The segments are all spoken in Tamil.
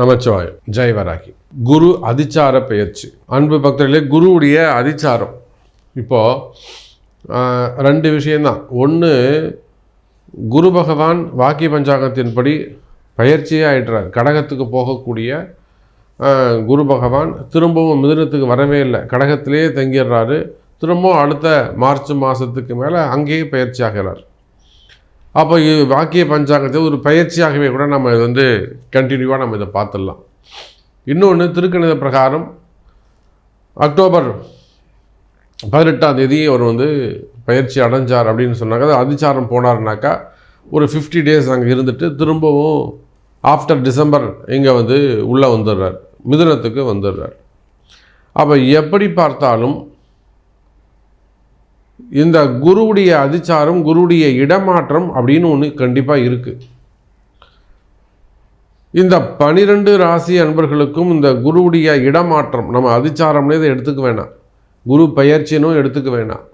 நமச்சிவாயம். ஜெய்வராகி குரு அதிச்சார பெயர்ச்சி. அன்பு பக்தர்களே குருவுடைய அதிச்சாரம். இப்போது ரெண்டு விஷயந்தான் ஒன்று குரு பகவான் வாக்கிய பஞ்சாங்கத்தின்படி பயிற்சியே ஆகிடுறார் கடகத்துக்கு போகக்கூடிய குரு பகவான் திரும்பவும் மிதுனத்துக்கு வரவே இல்லை. கடகத்திலேயே தங்கிடுறாரு. திரும்பவும் அடுத்த மார்ச் மாதத்துக்கு மேலே அங்கேயே பயிற்சி ஆகிறார். அப்போ வாக்கிய பஞ்சாங்கத்தை ஒரு பயிற்சியாகவே கூட நம்ம இது வந்து கண்டினியூவாக நம்ம இதை பார்த்துடலாம். இன்னொன்று திருக்கணித பிரகாரம் அக்டோபர் பதினெட்டாம் தேதி அவர் வந்து பயிற்சி அடைஞ்சார் அப்படின்னு சொன்னாங்க. அது அதிச்சாரம் போனார்னாக்கா ஒரு ஃபிஃப்டி டேஸ் அங்கே இருந்துட்டு திரும்பவும் ஆஃப்டர் டிசம்பர் இங்கே வந்து உள்ளே வந்துடுறார். மிதுனத்துக்கு வந்துடுறார். அப்போ எப்படி பார்த்தாலும் இந்த குருவுடைய அதிச்சாரம் குருவுடைய இடமாற்றம் அப்படின்னு ஒன்று கண்டிப்பாக இருக்குது இந்த பனிரெண்டு ராசி அன்பர்களுக்கும் இந்த குருவுடைய இடமாற்றம் நம்ம அதிச்சாரம்னே இதை எடுத்துக்க வேணாம். குரு பயிற்சினும் எடுத்துக்க வேணாம்.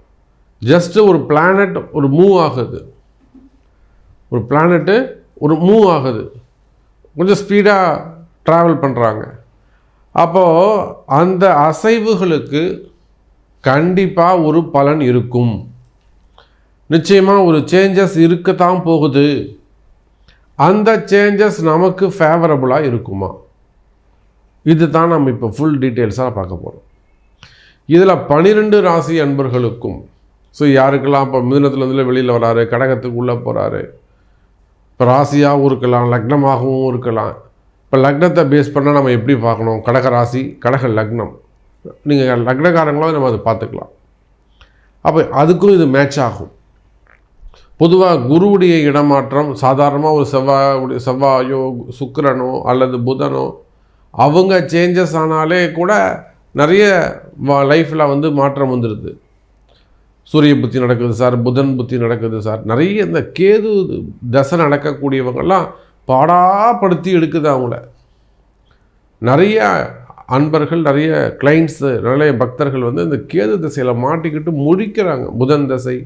ஜஸ்ட்டு ஒரு பிளானட் ஒரு மூவ் ஆகுது. ஒரு பிளானட்டு ஒரு மூவ் ஆகுது. கொஞ்சம் ஸ்பீடாக ட்ராவல் பண்ணுறாங்க அப்போது அந்த அசைவுகளுக்கு கண்டிப்பாக ஒரு பலன் இருக்கும். நிச்சயமாக ஒரு சேஞ்சஸ் இருக்கத்தான் போகுது. அந்த சேஞ்சஸ் நமக்கு ஃபேவரபுளாக இருக்குமா? இது தான் நம்ம இப்போ ஃபுல் டீட்டெயில்ஸாக பார்க்க போகிறோம் இதில் பனிரெண்டு ராசி அன்பர்களுக்கும் ஸோ யாருக்கெல்லாம் இப்போ மிதனத்துலேருந்து வெளியில் வராரு கடகத்துக்கு உள்ளே போகிறாரு இப்போ ராசியாகவும் இருக்கலாம் லக்னமாகவும் இருக்கலாம். இப்போ லக்னத்தை பேஸ் பண்ணால் நம்ம எப்படி பார்க்கணும்? கடக ராசி கடக லக்னம். நீங்கள் லக்னக்காரங்களும் நம்ம அதை பார்த்துக்கலாம். அப்போ அதுக்கும் இது மேட்ச் ஆகும். பொதுவாக குருவுடைய இடமாற்றம் சாதாரணமாக ஒரு செவ்வாய் செவ்வாயோ சுக்கரனோ அல்லது புதனோ அவங்க சேஞ்சஸ் ஆனாலே கூட நிறைய லைஃப்பில் வந்து மாற்றம் வந்துடுது சூரிய புத்தி நடக்குது சார் புதன் புத்தி நடக்குது சார். நிறைய இந்த கேது தசை நடக்கக்கூடியவங்கெல்லாம் பாடாப்படுத்தி எடுக்குது அவங்கள. நிறைய அன்பர்கள் நிறைய கிளைண்ட்ஸு நிறைய பக்தர்கள் வந்து இந்த கேது திசையில் மாட்டிக்கிட்டு முழிக்கிறாங்க. புதன் தசை.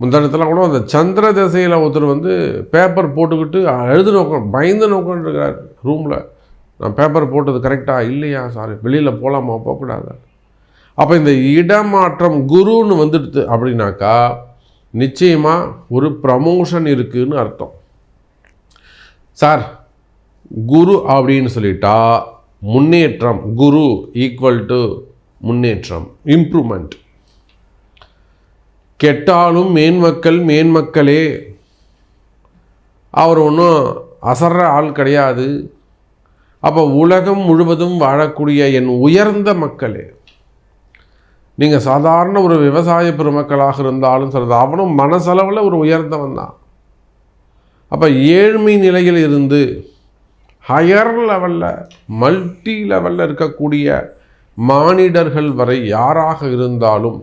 முந்தானத்தில் கூட அந்த சந்திர திசையில் ஒருத்தர் வந்து பேப்பர் போட்டுக்கிட்டு எழுது நோக்கம் பயந்து நோக்கன்றிருக்கிறார் ரூமில் நான் பேப்பர் போட்டது கரெக்டாக இல்லையா? சாரி வெளியில் போகலாமா போகக்கூடாதா? அப்போ இந்த இடமாற்றம் குருன்னு வந்துடுது அப்படின்னாக்கா நிச்சயமாக ஒரு ப்ரமோஷன் இருக்குதுன்னு அர்த்தம். சார் குரு அப்படின்னு சொல்லிட்டா முன்னேற்றம் குரு ஈக்குவல் டு முன்னேற்றம் இம்ப்ரூவ்மெண்ட் கெட்டாலும் மேன்மக்கள் மேன்மக்களே அவர் ஒன்றும் அசர்ற ஆள் கிடையாது. அப்போ உலகம் முழுவதும் வாழக்கூடிய என் உயர்ந்த மக்களே நீங்கள் சாதாரண ஒரு விவசாய பெருமக்களாக இருந்தாலும் சரி அவனும் மனசளவில் ஒரு உயர்ந்தவன் தான். அப்போ ஏழ்மை நிலையில் இருந்து ஹையர் லெவலில் மல்டி லெவலில் இருக்கக்கூடிய மானிடர்கள் வரை யாராக இருந்தாலும்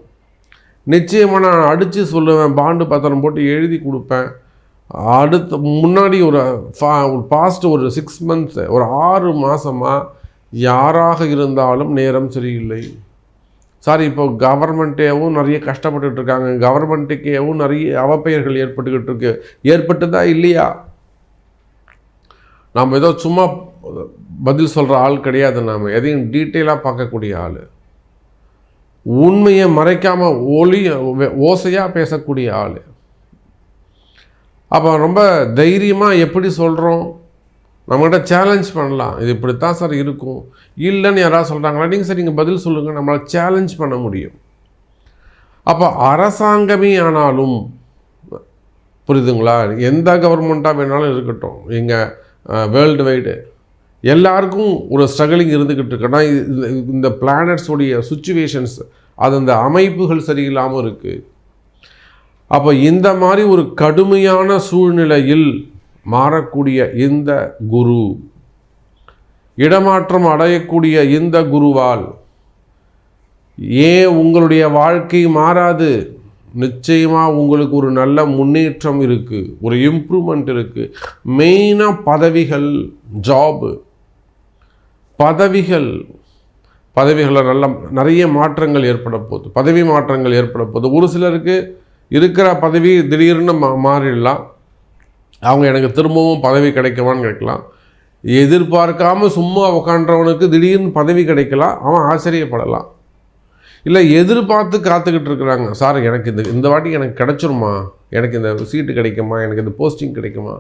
நிச்சயமாக நான் அடித்து சொல்லுவேன் பாண்டு பத்திரம் போட்டு எழுதி கொடுப்பேன். அடுத்து முன்னாடி ஒரு ஃபா ஒரு பாஸ்ட் ஒரு சிக்ஸ் மந்த்ஸ் ஒரு ஆறு மாதமாக யாராக இருந்தாலும் நேரம் சரியில்லை. சாரி இப்போ கவர்மெண்ட்டேவும் நிறைய கஷ்டப்பட்டுட்ருக்காங்க கவர்மெண்ட்டுக்கேவும் நிறைய அவப்பெயர்கள் ஏற்பட்டுக்கிட்டு இருக்கு. ஏற்பட்டுதா இல்லையா? நாம் ஏதோ சும்மா பதில் சொல்கிற ஆள் கிடையாது நாம். எதையும் டீட்டெயிலாக பார்க்கக்கூடிய ஆள். உண்மையை மறைக்காமல் ஒளி ஓசையாக பேசக்கூடிய ஆள். அப்போ ரொம்ப தைரியமாக எப்படி சொல்கிறோம் நம்மகிட்ட சேலஞ்ச் பண்ணலாம். இது இப்படித்தான் சார் இருக்கும். இல்லைன்னு யாராவது சொல்கிறாங்களா நீங்கள் சார் நீங்கள் பதில் சொல்லுங்கள் நம்மளால் சேலஞ்ச் பண்ண முடியும். அப்போ அரசாங்கமே ஆனாலும் புரியுதுங்களா? எந்த கவர்மெண்ட்டாக வேணாலும் இருக்கட்டும். எங்கள் வேர்ல்டு வைடு எல்லாருக்கும் ஒரு ஸ்ட்ரகிளிங் இருந்துக்கிட்டு இருக்குன்னா இது- இந்த பிளானட்ஸோடைய சுச்சுவேஷன்ஸ் அது அந்த அமைப்புகள் சரியில்லாமல் இருக்குது அப்போ இந்த மாதிரி ஒரு கடுமையான சூழ்நிலையில் மாறக்கூடிய இந்த குரு இடமாற்றம் அடையக்கூடிய இந்த குருவால் ஏன் உங்களுடைய வாழ்க்கை மாறாது? நிச்சயமாக உங்களுக்கு ஒரு நல்ல முன்னேற்றம் இருக்குது ஒரு இம்ப்ரூவ்மெண்ட் இருக்குது மெயினாக பதவிகள் ஜாபு பதவிகள். பதவிகளில் நல்ல நிறைய மாற்றங்கள் ஏற்பட போகுது. பதவி மாற்றங்கள் ஏற்பட போகுது. ஒரு சிலருக்கு இருக்கிற பதவி திடீர்னு மா மாறிடலாம். அவங்க எனக்கு திரும்பவும் பதவி கிடைக்குமான்னு கேட்கலாம். எதிர்பார்க்காம சும்மா உக்காண்டவனுக்கு திடீர்னு பதவி கிடைக்கலாம். அவன் ஆச்சரியப்படலாம். இல்லை எதிர்பார்த்து காத்துக்கிட்டு இருக்கிறாங்க. சார் எனக்கு இந்த இந்த வாட்டி எனக்கு கிடச்சிருமா? எனக்கு இந்த சீட்டு கிடைக்குமா? எனக்கு இந்த போஸ்டிங் கிடைக்குமா?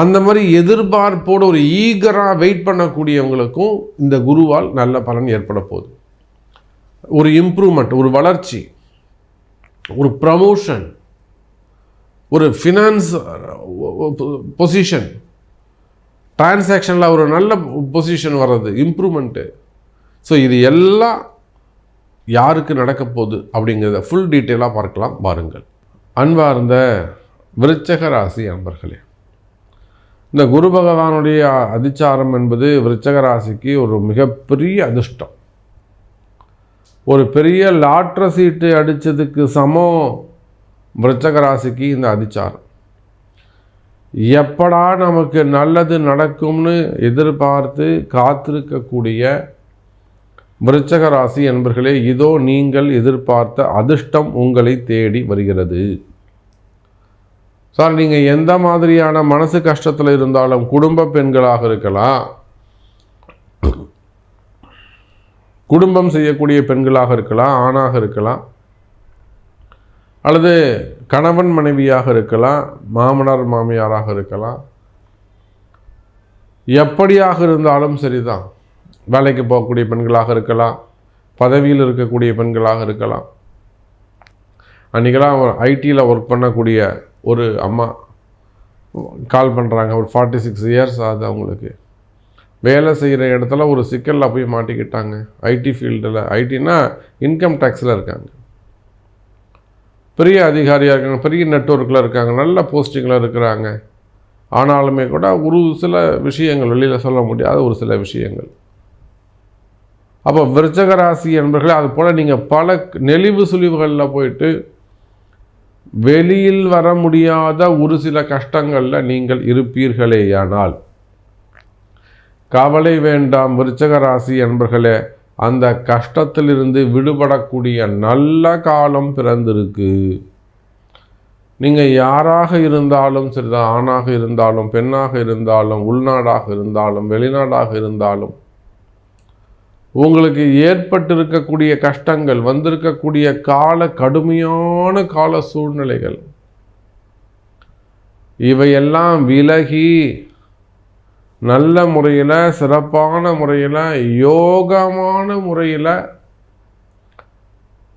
அந்த மாதிரி எதிர்பார்ப்போடு ஒரு ஈகராக வெயிட் பண்ணக்கூடியவங்களுக்கும் இந்த குருவால் நல்ல பலன் ஏற்பட போகுது. ஒரு இம்ப்ரூவ்மெண்ட் ஒரு வளர்ச்சி ஒரு ப்ரமோஷன் ஒரு ஃபினான்ஸ் பொசிஷன் டிரான்சாக்ஷனில் ஒரு நல்ல பொசிஷன் வர்றது இம்ப்ரூவ்மெண்ட்டு ஸோ இது எல்லாம் யாருக்கு நடக்க போகுது அப்படிங்கிறத ஃபுல் டீட்டெயிலாக பார்க்கலாம் பாருங்கள். அன்பார்ந்த விருச்சக ராசி அன்பர்களே இந்த குரு பகவானுடைய அதிச்சாரம் என்பது விருச்சக ராசிக்கு ஒரு மிகப்பெரிய அதிர்ஷ்டம். ஒரு பெரிய லாட்ர சீட்டு அடித்ததுக்கு சமம் விருச்சக ராசிக்கு இந்த அதிச்சாரம். எப்படா நமக்கு நல்லது நடக்கும்னு எதிர்பார்த்து காத்திருக்கக்கூடிய விருச்சக ராசி என்பர்களே இதோ நீங்கள் எதிர்பார்த்த அதிர்ஷ்டம் உங்களை தேடி வருகிறது. சார் நீங்கள் எந்த மாதிரியான மனசு கஷ்டத்தில் இருந்தாலும் குடும்ப பெண்களாக இருக்கலாம். குடும்பம் செய்யக்கூடிய பெண்களாக இருக்கலாம் ஆணாக இருக்கலாம். அல்லது கணவன் மனைவியாக இருக்கலாம் மாமனார் மாமியாராக இருக்கலாம். எப்படியாக இருந்தாலும் சரிதான். வேலைக்கு போகக்கூடிய பெண்களாக இருக்கலாம் பதவியில் இருக்கக்கூடிய பெண்களாக இருக்கலாம். அன்றைக்கெல்லாம் ஐடியில் ஒர்க் பண்ணக்கூடிய ஒரு அம்மா கால் பண்ணுறாங்க ஒரு ஃபார்ட்டி சிக்ஸ் இயர்ஸ் ஆகுது அவங்களுக்கு. வேலை செய்கிற இடத்துல ஒரு சிக்கலில் போய் மாட்டிக்கிட்டாங்க. ஐடி ஃபீல்டில் ஐடினா இன்கம் டேக்ஸில் இருக்காங்க. பெரிய அதிகாரியாக இருக்காங்க பெரிய நெட்ஒர்க்கில் இருக்காங்க நல்ல போஸ்டிங்கில் இருக்கிறாங்க. ஆனாலுமே கூட ஒரு சில விஷயங்கள் வெளியில் சொல்ல முடியாத ஒரு சில விஷயங்கள். அப்போ விருச்சக ராசி என்பர்களே அது போல் நீங்கள் பல நெளிவு சுழிவுகளில் போயிட்டு வெளியில் வர முடியாத ஒரு சில கஷ்டங்களில் நீங்கள் இருப்பீர்களேயானால் கவலை வேண்டாம் விருச்சக ராசி என்பர்களே அந்த கஷ்டத்திலிருந்து விடுபடக்கூடிய நல்ல காலம் பிறந்திருக்கு. நீங்கள் யாராக இருந்தாலும் சரிதான் ஆணாக இருந்தாலும் பெண்ணாக இருந்தாலும் உள்நாடாக இருந்தாலும் வெளிநாடாக இருந்தாலும் உங்களுக்கு ஏற்பட்டிருக்கக்கூடிய கஷ்டங்கள் வந்திருக்கக்கூடிய கால கடுமையான கால சூழ்நிலைகள் இவையெல்லாம் விலகி நல்ல முறையில் சிறப்பான முறையில் யோகமான முறையில்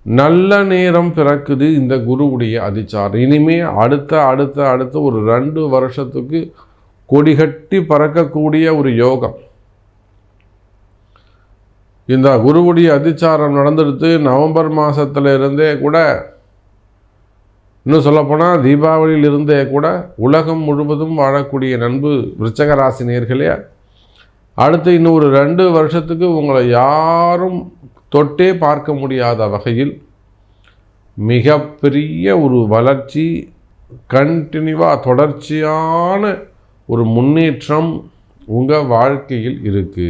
நல்ல நேரம் பிறக்குது இந்த குருவுடைய அதிச்சாரம். இனிமே அடுத்த அடுத்த அடுத்த ஒரு ரெண்டு வருஷத்துக்கு கொடிகட்டி பறக்கக்கூடிய ஒரு யோகம். இந்த குருவுடைய அதிச்சாரம் நடந்துடுத்து நவம்பர் மாதத்துல இருந்தே கூட இன்னும் சொல்லப்போனால் தீபாவளியில் இருந்தே கூட உலகம் முழுவதும் வாழக்கூடிய நண்பு விருச்சக நேர்களே அடுத்து இன்னும் ஒரு ரெண்டு வருஷத்துக்கு உங்களை யாரும் தொட்டே பார்க்க முடியாத வகையில் மிகப்பெரிய ஒரு வளர்ச்சி கண்டினியூவாக தொடர்ச்சியான ஒரு முன்னேற்றம் உங்கள் வாழ்க்கையில் இருக்குது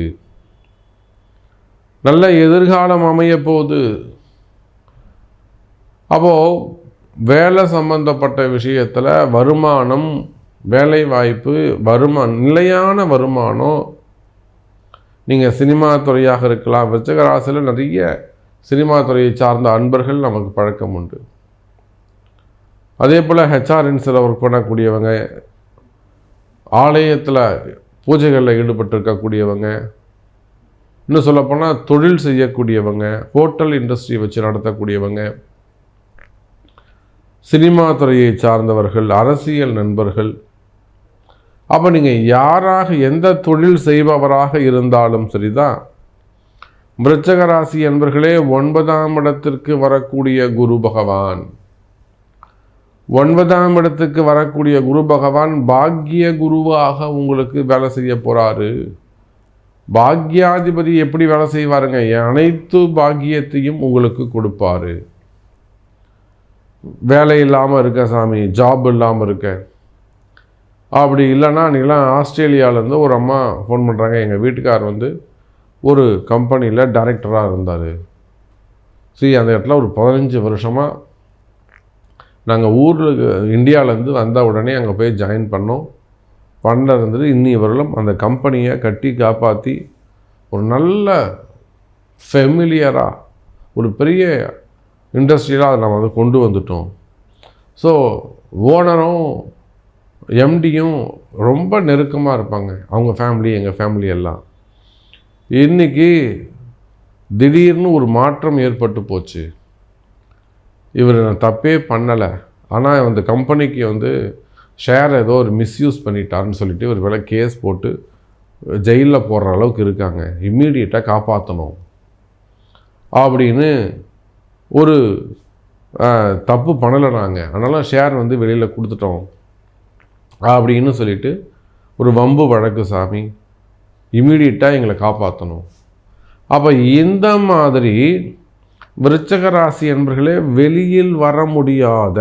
நல்ல எதிர்காலம் அமைய போகுது அப்போது வேலை சம்பந்தப்பட்ட விஷயத்தில் வருமானம் வேலை வாய்ப்பு வருமா நிலையான வருமானம் நீங்கள் சினிமா துறையாக இருக்கலாம் விருச்சகராசியில் நிறைய சினிமா துறையை சார்ந்த அன்பர்கள் நமக்கு பழக்கம் உண்டு. அதே போல் ஹெச்ஆர்என்ஸில் ஒர்க் பண்ணக்கூடியவங்க ஆலயத்தில் பூஜைகளில் ஈடுபட்டிருக்கக்கூடியவங்க இன்னும் சொல்லப்போனால் தொழில் செய்யக்கூடியவங்க ஹோட்டல் இண்டஸ்ட்ரி வச்சு நடத்தக்கூடியவங்க சினிமா துறையை சார்ந்தவர்கள் அரசியல் நண்பர்கள். அப்போ நீங்கள் யாராக எந்த தொழில் செய்பவராக இருந்தாலும் சரிதான். விருச்சக ராசி என்பர்களே ஒன்பதாம் இடத்திற்கு வரக்கூடிய குரு பகவான். ஒன்பதாம் இடத்துக்கு வரக்கூடிய குரு பகவான் பாக்கிய குருவாக உங்களுக்கு வேலை செய்ய போகிறாரு பாக்யாதிபதி எப்படி வேலை செய்வாருங்க? அனைத்து பாக்கியத்தையும் உங்களுக்கு கொடுப்பாரு. வேலை இல்லாமல் இருக்க சாமி ஜாப் இல்லாமல் இருக்க. அப்படி இல்லைன்னா நீங்களாம் ஆஸ்திரேலியாவிலேருந்து ஒரு அம்மா ஃபோன் பண்ணுறாங்க எங்கள் வீட்டுக்கார் வந்து ஒரு கம்பெனியில் டைரக்டராக இருந்தார். சரி அந்த இடத்துல ஒரு பதினஞ்சு வருஷமாக நாங்கள் ஊரில் இந்தியாவிலேருந்து வந்த உடனே அங்கே போய் ஜாயின் பண்ணோம். பண்ண இருந்துட்டு இன்னி வரலும் அந்த கம்பெனியை கட்டி காப்பாற்றி ஒரு நல்ல ஃபெமிலியராக ஒரு பெரிய இண்டஸ்ட்ரியலாக அதை நம்ம வந்து கொண்டு வந்துட்டோம். ஸோ ஓனரும் எம்டியும் ரொம்ப நெருக்கமாக இருப்பாங்க. அவங்க ஃபேமிலி எங்கள் ஃபேமிலி எல்லாம். இன்றைக்கி திடீர்னு ஒரு மாற்றம் ஏற்பட்டு போச்சு. இவர் நான் தப்பே பண்ணலை. ஆனால் அந்த கம்பெனிக்கு வந்து ஷேர் ஏதோ ஒரு மிஸ்யூஸ் பண்ணிட்டாருன்னு சொல்லிட்டு ஒரு வேலை கேஸ் போட்டு ஜெயிலில் போடுற அளவுக்கு இருக்காங்க. இம்மீடியட்டாக காப்பாற்றணும் அப்படின்னு ஒரு தப்பு பண்ணலை நாங்கள் அதனால் ஷேர் வந்து வெளியில் கொடுத்துட்டோம். அப்படின்னு சொல்லிட்டு ஒரு வம்பு வழக்கு சாமி இம்மீடியட்டாக எங்களை காப்பாற்றணும் அப்போ இந்த மாதிரி விருச்சக ராசி என்பர்களே வெளியில் வர முடியாத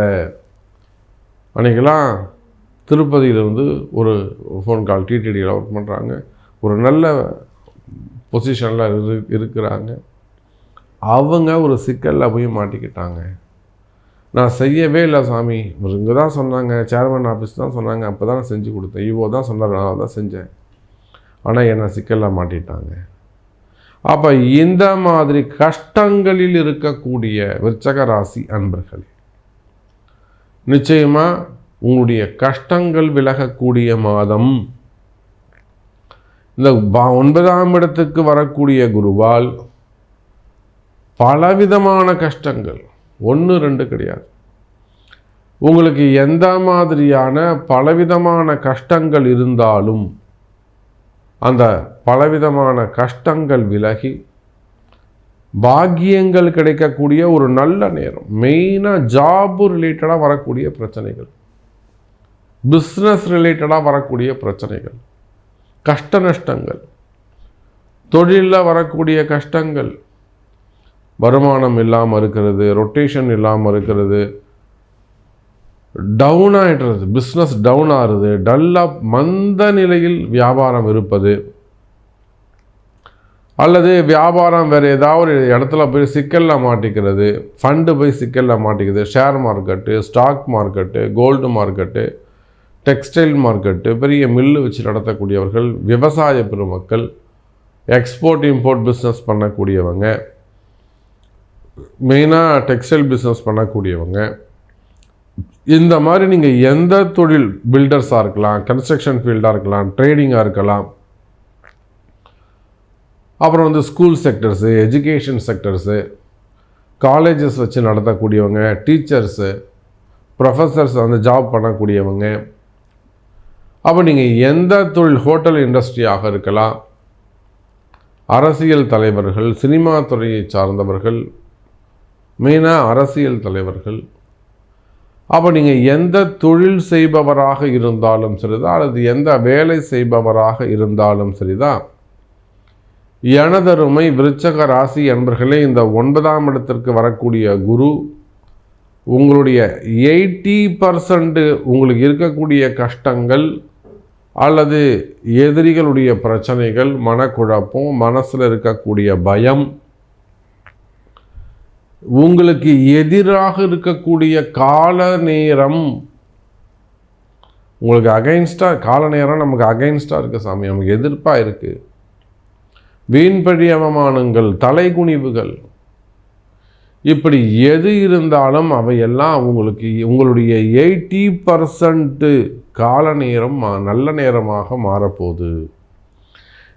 அன்றைக்கெல்லாம் திருப்பதியிலிருந்து ஒரு ஃபோன் கால் டிடிடியில் ஒர்க் பண்ணுறாங்க ஒரு நல்ல பொசிஷனில் இரு இருக்கிறாங்க. அவங்க ஒரு சிக்கலில் போய் மாட்டிக்கிட்டாங்க. நான் செய்யவே இல்லை சாமி. இங்கே தான் சொன்னாங்க. சேர்மன் ஆஃபீஸ் தான் சொன்னாங்க. அப்போ தான் நான் செஞ்சு கொடுத்தேன். இவோ தான் சொன்னார். நான் தான் செஞ்சேன். ஆனால் என்னை சிக்கலில் மாட்டிட்டாங்க. அப்போ இந்த மாதிரி கஷ்டங்களில் இருக்கக்கூடிய விருச்சக ராசி அன்பர்களே நிச்சயமாக உங்களுடைய கஷ்டங்கள் விலகக்கூடிய மாதம். இந்த ப- ஒன்பதாம் இடத்துக்கு வரக்கூடிய குருவால் பலவிதமான கஷ்டங்கள். ஒன்று ரெண்டு கிடையாது. உங்களுக்கு எந்த மாதிரியான பலவிதமான கஷ்டங்கள் இருந்தாலும் அந்த பலவிதமான கஷ்டங்கள் விலகி பாக்கியங்கள் கிடைக்கக்கூடிய ஒரு நல்ல நேரம். மெயினாக ஜாபு ரிலேட்டடாக வரக்கூடிய பிரச்சனைகள். பிஸ்னஸ் ரிலேட்டடாக வரக்கூடிய பிரச்சனைகள் கஷ்ட நஷ்டங்கள் தொழிலில் வரக்கூடிய கஷ்டங்கள் வருமானம் இல்லாமல் இருக்கிறது ரொட்டேஷன் இல்லாமல் இருக்கிறது டவுன் ஆகிடுறது பிஸ்னஸ் டவுன் ஆகுது டல்லாக மந்த நிலையில் வியாபாரம் இருப்பது அல்லது வியாபாரம் வேறு ஏதாவது ஒரு இடத்துல போய் சிக்கலில் மாட்டிக்கிறது ஃபண்டு போய் சிக்கலில் மாட்டிக்கிறது share market stock market gold market textile market பெரிய மில்லு வச்சு நடத்தக்கூடியவர்கள் விவசாய பெருமக்கள் எக்ஸ்போர்ட் இம்போர்ட் பிஸ்னஸ் பண்ணக்கூடியவங்க மெயினாக டெக்ஸ்டைல் பிஸ்னஸ் பண்ணக்கூடியவங்க. இந்த மாதிரி நீங்கள் எந்த தொழில் பில்டர்ஸாக இருக்கலாம் கன்ஸ்ட்ரக்ஷன் ஃபீல்டாக இருக்கலாம் ட்ரேடிங்காக இருக்கலாம். அப்புறம் வந்து school sectors education sectors colleges வச்சு நடத்தக்கூடியவங்க டீச்சர்ஸு ப்ரொஃபஸர்ஸ் வந்து ஜாப் பண்ணக்கூடியவங்க. அப்போ நீங்கள் எந்த தொழில் ஹோட்டல் இண்டஸ்ட்ரியாக இருக்கலாம் அரசியல் தலைவர்கள் சினிமா துறையை சார்ந்தவர்கள் மெயினாக அரசியல் தலைவர்கள் அப்போ நீங்கள் எந்த தொழில் செய்பவராக இருந்தாலும் சரிதான் அல்லது எந்த வேலை செய்பவராக இருந்தாலும் சரிதான். எனதருமை விருச்சக ராசி என்பர்களே இந்த ஒன்பதாம் இடத்திற்கு வரக்கூடிய குரு உங்களுடைய எயிட்டி பர்சன்ட் உங்களுக்கு இருக்கக்கூடிய கஷ்டங்கள் அல்லது எதிரிகளுடைய பிரச்சனைகள் மனக்குழப்பம் மனசில் இருக்கக்கூடிய பயம் உங்களுக்கு எதிராக இருக்கக்கூடிய கால நேரம் உங்களுக்கு அகைன்ஸ்டாக கால நேரம் நமக்கு அகைன்ஸ்டாக இருக்குது சாமி நமக்கு எதிர்ப்பாக இருக்குது வீண்பழி அவமானங்கள் தலைகுனிவுகள் இப்படி எது இருந்தாலும் அவையெல்லாம் உங்களுக்கு உங்களுடைய எயிட்டி பர்சன்ட்டு கால நேரம் மா- நல்ல நேரமாக மாறப்போகுது.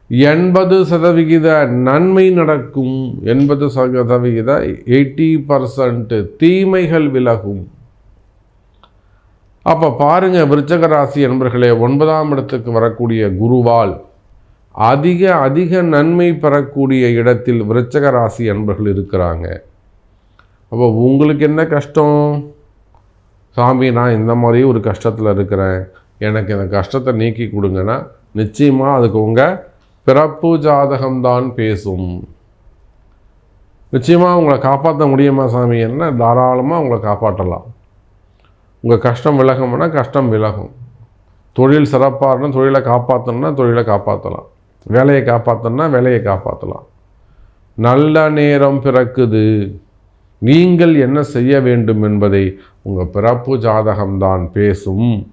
எண்பது சதவிகித நன்மை நடக்கும். எண்பது சதவிகித எயிட்டி பர்சன்ட் தீமைகள் விலகும். அப்போ பாருங்கள் விருச்சக ராசி என்பர்களே ஒன்பதாம் இடத்துக்கு வரக்கூடிய குருவால் அதிக அதிக நன்மை பெறக்கூடிய இடத்தில் விருச்சக ராசி என்பர்கள் இருக்கிறாங்க. அப்போ உங்களுக்கு என்ன கஷ்டம்? சாமி நான் இந்த மாதிரி ஒரு கஷ்டத்தில் இருக்கிறேன். எனக்கு இந்த கஷ்டத்தை நீக்கி கொடுங்கன்னா நிச்சயமாக அதுக்கு உங்கள் பிறப்பு ஜாதகம்தான் பேசும். நிச்சயமாக உங்களை காப்பாற்ற முடியுமா சாமி? என்ன? தாராளமாக உங்களை காப்பாற்றலாம். உங்கள் கஷ்டம் விலகும்னா கஷ்டம் விலகும். தொழில் சிறப்பாக இருந்தால் தொழிலை காப்பாற்றணும்னா தொழிலை காப்பாற்றலாம் வேலையை காப்பாற்றணும்னா வேலையை காப்பாற்றலாம் நல்ல நேரம் பிறக்குது. நீங்கள் என்ன செய்ய வேண்டும் என்பதை உங்கள் பிறப்பு ஜாதகம்தான் பேசும்.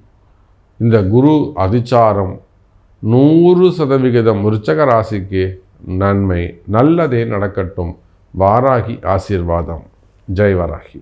இந்த குரு அதிச்சாரம் நூறு சதவிகிதம் விருச்சக ராசிக்கு நன்மை. நல்லதே நடக்கட்டும். வாராகி ஆசீர்வாதம். ஜெய் வராகி.